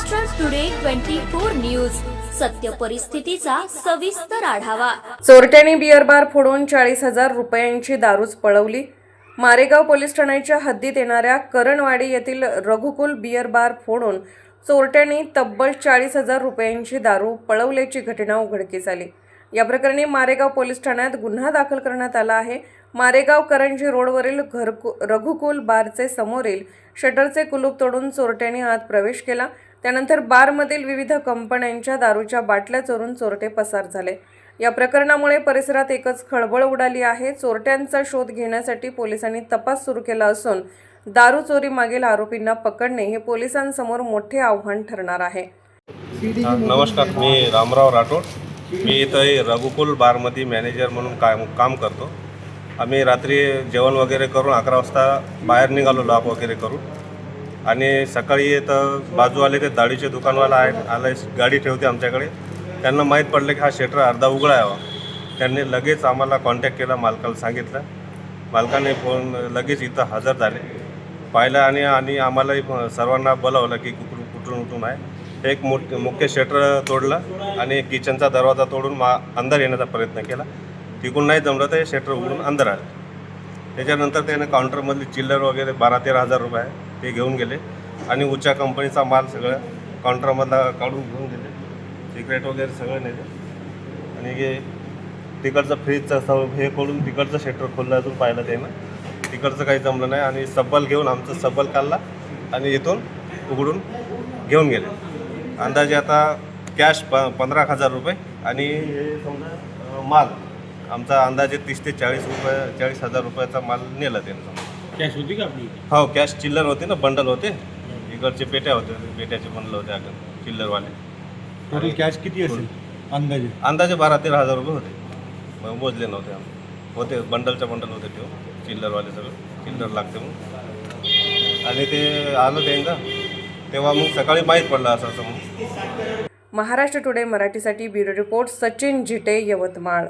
Maharashtra today twenty four news सत्य परिस्थितीचा सविस्तर आढावा. चोरट्यांनी बिअर बार फोडून चाळीस हजार रुपयांची दारूच पळवली. मारेगाव पोलीस ठाण्याच्या हद्दीत येणाऱ्या करणवाडी येथील रघुकुल बिअर बार फोडून चोरट्यांनी तब्बल चाळीस हजार रुपयांची दारू पळवल्याची घटना उघडकीस आली. या प्रकरणी मारेगाव पोलीस ठाण्यात गुन्हा दाखल करण्यात आला आहे. मारेगाव करंजी रोडवरील घरकु रघुकुल बारचे समोरील शटरचे कुलूप तोडून चोरट्यांनी आत प्रवेश केला. त्यानंतर बारमधील विविध कंपन्यांच्या दारूच्या बाटल्या चोरून चोरटे पसार झाले. या प्रकरणामुळे परिसरात एकच खळबळ उडाली आहे. चोरट्यांचा शोध घेण्यासाठी पोलिसांनी तपास सुरू केला असून दारू चोरी मागील आरोपींना पकडणे हे पोलिसांसमोर मोठे आव्हान ठरणार आहे. नमस्कार मी रामराव राठोड. मी इथं रघुकुल बारमध्ये मॅनेजर म्हणून काम काम करतो. आम्ही रात्री जेवण वगैरे करून अकरा वाजता बाहेर निघालो लॉक वगैरे करून. आणि सकाळी इथं बाजूवाले ते दाढीचे दुकानवाला आहे आलं गाडी ठेवते आमच्याकडे. त्यांना माहीत पडलं की हा शेटर अर्धा उघडा आहे त्यांनी लगेच आम्हाला कॉन्टॅक्ट केला मालकाला सांगितलं. मालकाने फोन लगेच इथं हजर झाले. पाहिलं आणि आणि आम्हालाही सर्वांना बोलावलं की कुठून कुठून कुठून आहे. एक मोठ मुख्य शटर तोडलं आणि किचनचा दरवाजा तोडून मा अंदर येण्याचा प्रयत्न केला. तिकडून नाही जमलं तर शटर उघडून अंदर आलं. त्याच्यानंतर त्याने काउंटरमधली चिल्लर वगैरे बारा तेरा हजार रुपये आहे. ते घेऊन गेले. आणि उच्चा कंपनीचा माल सगळं काउंटरमधला काढून घेऊन गेले. सिक्रेट वगैरे सगळं नेले. आणि हे तिकडचं फ्रीजचं स हे खोलून तिकडचं शटर खोललं अजून पाहिलं त्यानं. तिकडचं काही जमलं नाही. आणि सब्बल घेऊन आमचं सब्बल काढला. आणि इथून उघडून घेऊन गेले. अंदाजे आता कॅश प पंधरा हजार रुपये. आणि हे समजा माल आमचा अंदाजे तीस ते चाळीस रुपये चाळीस हजार रुपयाचा माल नेला त्यानं. समजा कॅश होती का आपली? हो कॅश चिल्लर होते ना बंडल होते. इकडचे पेट्या होते पेट्याचे बंडल होते अगं चिल्लरवाले टोटल कॅश किती असेल? अंदाजे? अंदाजे बारा तेरा हजार रुपये होते. मग मोजले नव्हते आम्ही. होते बंडलच्या बंडल होते ठेव चिल्लरवाले सगळं. चिल्लर लागते मग. आणि ते आलं त्यांना तेव्हा मग सकाळी माहीत पडलं असं असं मग. महाराष्ट्र टुडे मराठीसाठी ब्युरो रिपोर्ट सचिन झिटे यवतमाळ.